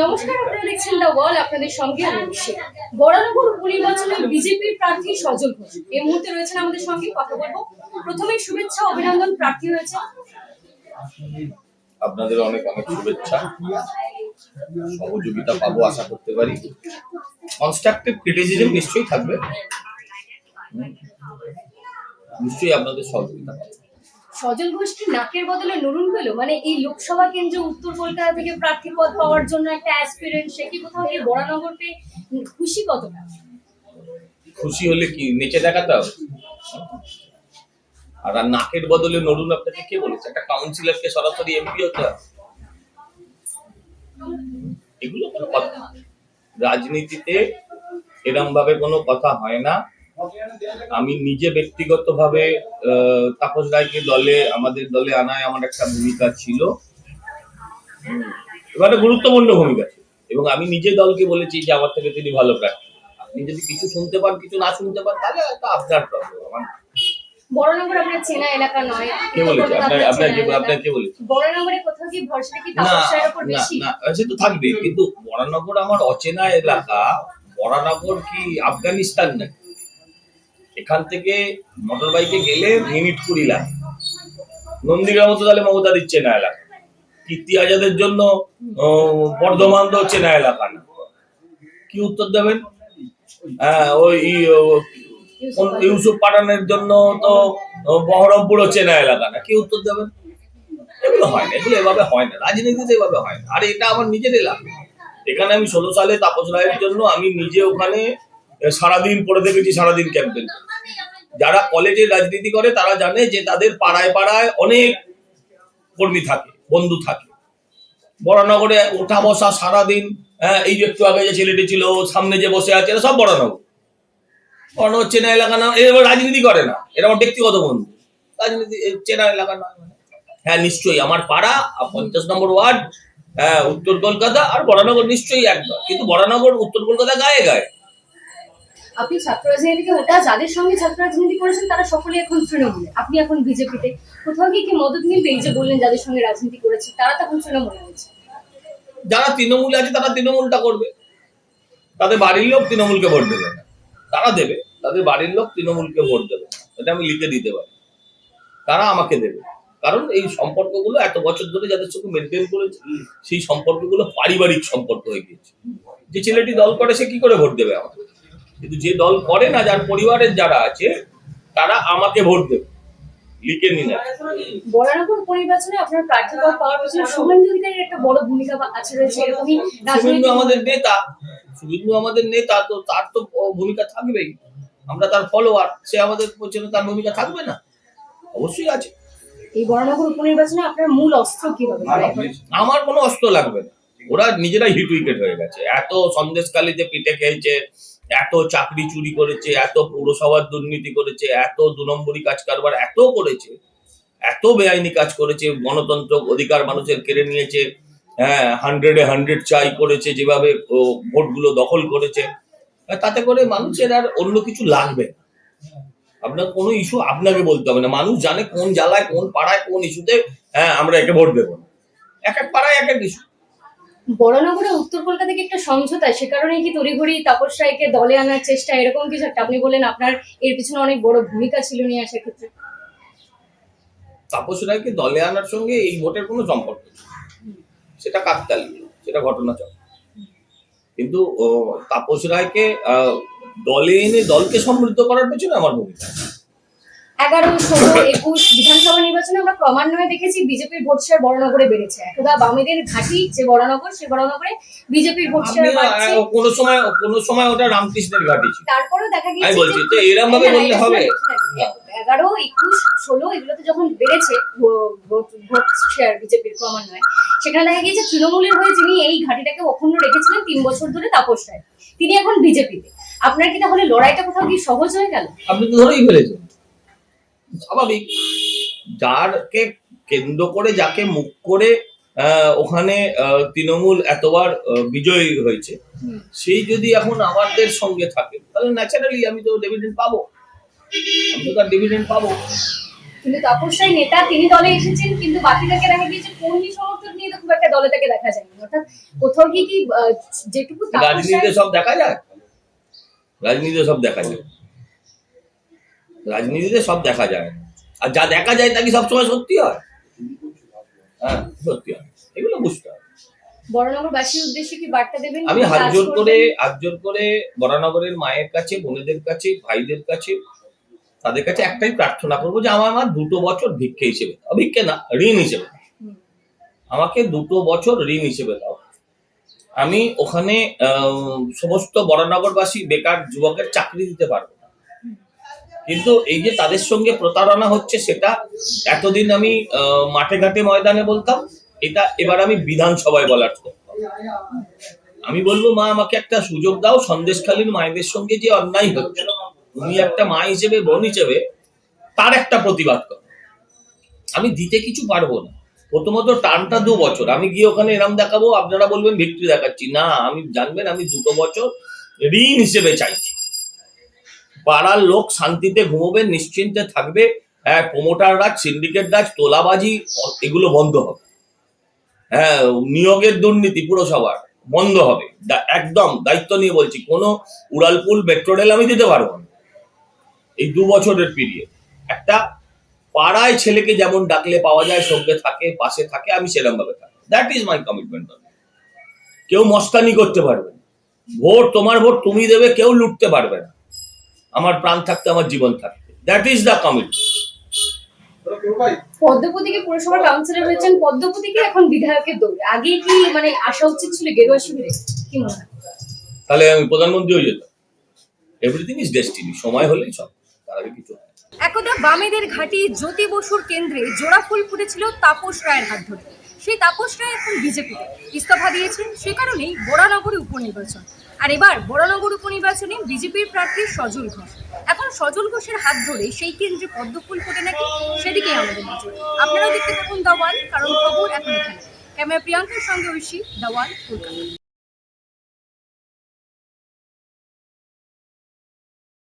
নমস্কার, আপনারা দেখছেন দ্য ওয়াল আপনাদের সঙ্গে আমি ঋষি বরানগর উপনির্বাচনে বিজেপির প্রার্থী সজল ঘোষ। এই মুহূর্তে রয়েছেন আমাদের সঙ্গে, কথা বলব। প্রথমে শুভেচ্ছা, অভিনন্দন, প্রার্থী হয়েছে আপনাদের অনেক অনেক শুভেচ্ছা। সহযোগিতা পাবো, আশা করতে পারি। কনস্ট্রাকটিভ ক্রিটিসিজম নিশ্চয়ই থাকবে। নিশ্চয়ই আপনাদের সহযোগিতা পাবো। সজল কি নাকের বদলে নরুন পেল মানে এই লোকসভা কেন্দ্রে উত্তর কলকাতা থেকে প্রার্থী পদ পাওয়ার জন্য একটা অ্যাসপিরেন্ট সে কি কোথাও গিয়ে বরানগর পেয়ে খুশি কতটা? খুশি হলে কি? নেচে দেখাতে হবে? আর নাকের বদলে নরুন আপনাকে কে বলেছে? একটা কাউন্সিলরকে সরাসরি এমপি হতে হবে? এগুলো কোনো কথা। রাজনীতিতে এরম ভাবে কোনো কথা হয় না। আমি নিজে ব্যক্তিগতভাবে তাপস রায়কে দলে আমাদের দলে আনায় আমার একটা ভূমিকা ছিল। এবারে গুরুত্বপূর্ণ ভূমিকা ছিল। এবং আমি নিজে দলকে বলেছি যে আমার থেকে তিনি ভালো প্রার্থী। আপনি যদি কিছু শুনতে পান কিছু না শুনতে পান তাহলে হয়তো আপনার প্রবলেম আমার আপনার চেনা এলাকা নয়। কে বলেছে? আপনার আপনার কে আপনার কে বলেছে? বরানগরে কোথাও কি ভরসাটা কি তাপসের উপর না বেশি? না সে তো থাকবে কিন্তু বরানগর আমার অচেনা এলাকা বরানগর কি আফগানিস্তান নাকি? এখান থেকে মোটর বাইকে গেলে মিনিট কুড়ি লাগে নন্দীগ্রাম তো তাহলে মমতা দিচ্ছে না এলাকা। কীর্তি আজাদের জন্য বর্ধমান তো হচ্ছে না এলাকা না কি উত্তর দেবেন? হ্যাঁ ওই ইউসুফ পাঠানের জন্য তো বহরমপুর হচ্ছে না এলাকা না। কি উত্তর দেবেন? এগুলো হয় না, এগুলো এভাবে হয় না, রাজনীতিতে এভাবে হয় না। আর, এটা আমার নিজের এলাকা। এখানে আমি ষোলো সালে তাপস রায়ের জন্য আমি নিজে ওখানে সারাদিন পড়ে দেখেছি, সারাদিন ক্যাম্পেন যারা কলেজে রাজনীতি করে, তারা জানে যে তাদের পাড়ায় পাড়ায় অনেক কর্মী থাকে, বন্ধু থাকে। বড়নগরে ওঠা বসা সারাদিন হ্যাঁ এই যে একটু আগে যে ছেলেটি ছিল, সামনে যে বসে আছে সব বড়নগর বড়নগর চেনা এলাকা না, এরা আবার রাজনীতি করে না, এরা আমার ব্যক্তিগত বন্ধু। রাজনীতি চেনা এলাকা না। হ্যাঁ নিশ্চয়ই, আমার পাড়া পঞ্চাশ নম্বর ওয়ার্ড হ্যাঁ উত্তর কলকাতা, আর বড়নগর নিশ্চয়ই একদম কিন্তু বড়নগর উত্তর কলকাতা গায়ে গায়ে। আপনি ছাত্র রাজনীতিকে ওটা যাদের সঙ্গে ছাত্র রাজনীতি করেছেন তারা সকলে এখন তৃণমূলে। আপনি এখন বিজেপিতে। কোথাও গিয়ে কি মদত মিলবে এই যে বললেন যাদের সঙ্গে রাজনীতি করেছে তারা তখন তৃণমূলে হয়েছে যারা তৃণমূলে আছে তারা তৃণমূলটা করবে। তাদের বাড়ির লোক তৃণমূলকে ভোট দেবে না। তারা দেবে, তাদের বাড়ির লোক তৃণমূলকে ভোট দেবে। এটা আমি লিখে দিতে পারি। তারা আমাকে দেবে। কারণ এই সম্পর্কগুলো এত বছর ধরে যাদের সঙ্গে মেনটেন করেছে, সেই সম্পর্কগুলো পারিবারিক সম্পর্ক হয়ে গিয়েছে। যে ছেলেটি দল করে সে কি করে ভোট দেবে আমাকে? কিন্তু যে দল করে না যার পরিবারের যারা আছে তারা আমাকে ভোট দেবে। লিখে নিন পরিবাচনে আপনার প্রার্থী পাওয়ার পেছনে শুভেন্দু অধিকারীর একটা বড় ভূমিকা আছে রয়েছে এরকমই শুভেন্দু আমাদের নেতা। শুভেন্দু আমাদের নেতা তো তার তো ভূমিকা থাকবেই। আমরা তার ফলোয়ার সে আমাদের পেছনে তার ভূমিকা থাকবে না? অবশ্যই আছে। এই বরানগর উপনির্বাচনে আপনার মূল অস্ত্র কি হবে? আমার কোনো অস্ত্র লাগবে না। ওরা নিজেরাই হিট উইকেট হয়ে গেছে। এত সন্দেশকালীতে পিঠে খেয়েছে এত চাকরি চুরি করেছে, এত পৌরসভার দুর্নীতি করেছে, এত দু নম্বরী কাজ কারবার এত করেছে, এত বেআইনি কাজ করেছে, গণতন্ত্র অধিকার মানুষের কেড়ে নিয়েছে হ্যাঁ হান্ড্রেডে হান্ড্রেড চাই করেছে, যেভাবে ভোটগুলো দখল করেছে তাতে করে মানুষের আর অন্য কিছু লাগবে আপনার কোনো ইস্যু আপনাকে বলতে হবে না। মানুষ জানে কোন জ্বালায় কোন পাড়ায়, কোন ইস্যুতে হ্যাঁ আমরা একে ভোট দেবো এক এক পাড়ায় এক এক ইস্যু বরানগরে উত্তর কলকাতা থেকে একটা সমঝোতা, সে কারণে কি তড়িঘড়ি তাপস রায়কে দলে আনার চেষ্টা এরকম কিছু একটা আপনি বললেন আপনার এর পিছনে অনেক বড় ভূমিকা ছিল নিয়ে আসার ক্ষেত্রে তাপস রায়কে দলে আনার সঙ্গে এই ভোটের কোনো সম্পর্ক। সেটা কাকতালি সেটা ঘটনা ঘটনাচক্র কিন্তু তাপস রায়কে দলে এনে দলকে সমৃদ্ধ করার পেছনে আমার ভূমিকা আছে। এগারো ষোলো একুশ বিধানসভা নির্বাচনে আমরা ক্রমান্বয়ে দেখেছি বিজেপির ভোট শেয়ার বড়নগরে বেড়েছে। একদা বামেদের ঘাঁটি যে বড়নগর সে বড়নগরে বিজেপির ভোট শেয়ার বাড়ছে। আহ, সময় কোনো সময় ওটা রামকৃষ্ণের ঘাটি ছিল। তারপরেও দেখা গিয়েছে বলছি তো এরম ভাবে না, বললে হবে? এগারো একুশ ষোলো এগুলোতে যখন বেড়েছে ভোট ভোট শেয়ার বিজেপির ক্রমান্বয়ে সেখানে দেখা গিয়েছে তৃণমূলের হয়ে যিনি এই ঘাটিটাকে অক্ষুণ্ণ রেখেছিলেন তিন বছর ধরে তাপস রায়। তিনি এখন বিজেপিতে। আপনার কি তাহলে লড়াইটা কোথাও কি সহজ হয়ে গেল? আপনি তো ধরেই ফেলেছেন। স্বাভাবিক। যারকে কেন্দ্র করে যাকে মুখ করে ওখানে তৃণমূল এতবার বিজয়ী হয়েছে। সেই যদি এখন আমাদের সঙ্গে থাকে তাহলে ন্যাচারালি আমি তো ডিভিডেন্ড পাবো। আমি তো তার ডিভিডেন্ড পাবো। কিন্তু নেতা তিনি দলে এসেছেন কিন্তু বাকিদেরকে দেখা গিয়েছে কর্মী সমর্থক নিয়ে তো খুব একটা দলে তাকে দেখা যায়নি। অর্থাৎ কোথাও কি কি যেটুকু রাজনীতিতে সব দেখা যায়? রাজনীতিতে সব দেখা যায়। রাজনীতিতে সব দেখা যায়। আর যা দেখা যায় তা কি সবসময় সত্যি হয়? হ্যাঁ সত্যি হয়। এগুলো বুঝতে হবে। বড়নগরবাসীর উদ্দেশ্যে কি বার্তা দেবেন? আমি হাত জোর করে হাত জোর করে বরানগরের মায়ের কাছে বোনেদের কাছে ভাইদের কাছে তাদের কাছে একটাই প্রার্থনা করব যে আমার আমার দুটো বছর ভিক্ষে হিসেবে। ভিক্ষে না ঋণ হিসেবে আমাকে দুটো বছর ঋণ হিসেবে দাও। আমি ওখানে সমস্ত বরানগরবাসী বেকার যুবকের চাকরি দিতে পারব। কিন্তু এই যে তাদের সঙ্গে প্রতারণা হচ্ছে সেটা এতদিন আমি মাঠে ঘাটে ময়দানে বলতাম, এটা এবার আমি বিধানসভায় বলার আমি বলব, মা, আমাকে একটা সুযোগ দাও, সন্দেশখালীর মায়েদের সঙ্গে যে অন্যায় হচ্ছে, তুমি একটা মা হিসেবে, বোন হিসেবে, তার একটা প্রতিবাদ করো। আমি দিতে কিছু পারব না। প্রথমত টানটা দু বছর। আমি গিয়ে ওখানে এরম দেখাবো, আপনারা বলবেন ভিক্টরি দেখাচ্ছি। না, আমি জানবেন, আমি দুটো বছর ঋণ হিসেবে চাইছি। পাড়ার লোক শান্তিতে ঘুমোবে, নিশ্চিন্তে থাকবে। হ্যাঁ প্রমোটার রাজ সিন্ডিকেট রাজ, তোলাবাজি, এগুলো বন্ধ হবে। হ্যাঁ নিয়োগের দুর্নীতি পুরসভার বন্ধ হবে। একদম দায়িত্ব নিয়ে বলছি, কোনো উড়ালপুল মেট্রো রেল আমি দিতে পারব না। এই দু বছরের পিরিয়ড একটা পাড়ায় ছেলেকে যেমন ডাকলে পাওয়া যায়, সঙ্গে থাকে, পাশে থাকে, আমি সেরকম ভাবে থাকি দ্যাট ইজ মাই কমিটমেন্ট কেউ মস্তানি করতে পারবে ভোট, তোমার ভোট, তুমি দেবে, কেউ লুটতে পারবে না। আমার প্রাণ থাকতে আমার জীবন থাকতে। দ্যাট ইজ দ্য কমিটমেন্ট পদ্মপতিকে পুরসভার কাউন্সিলর হয়েছেন পদ্মপতিকে এখন বিধায়কের দৌড়ে আগে কি মানে আসা উচিত ছিল গেরুয়া শিবিরে? কি মনে হয়? তাহলে আমি প্রধানমন্ত্রী হয়ে যেতাম। এভরিথিং ইজ ডেস্টিনি সময় হলেই সব। তার আগে কিছু একদা বামেদের ঘাঁটি জ্যোতি বসুর কেন্দ্রে জোড়া ফুল ফুটেছিল তাপস রায়ের হাত ধরে। সেই তাপস রায় এখন বিজেপিতে। ইস্তফা দিয়েছেন সে কারণেই বরানগরে উপনির্বাচন। আর এবার বরানগর উপনির্বাচনে বিজেপির প্রার্থী সজল ঘোষ। এখন সজল ঘোষের হাত ধরে সেই কেন্দ্রে পদ্ম ফুল ফোটে নাকি, সেদিকেই আমাদের নজর। আপনারাও দেখতে থাকুন দাওয়াল কারণ খবর এখন এখানে। ক্যামেরা প্রিয়াঙ্কার সঙ্গে ঐশী দাওয়াল কলকাতা।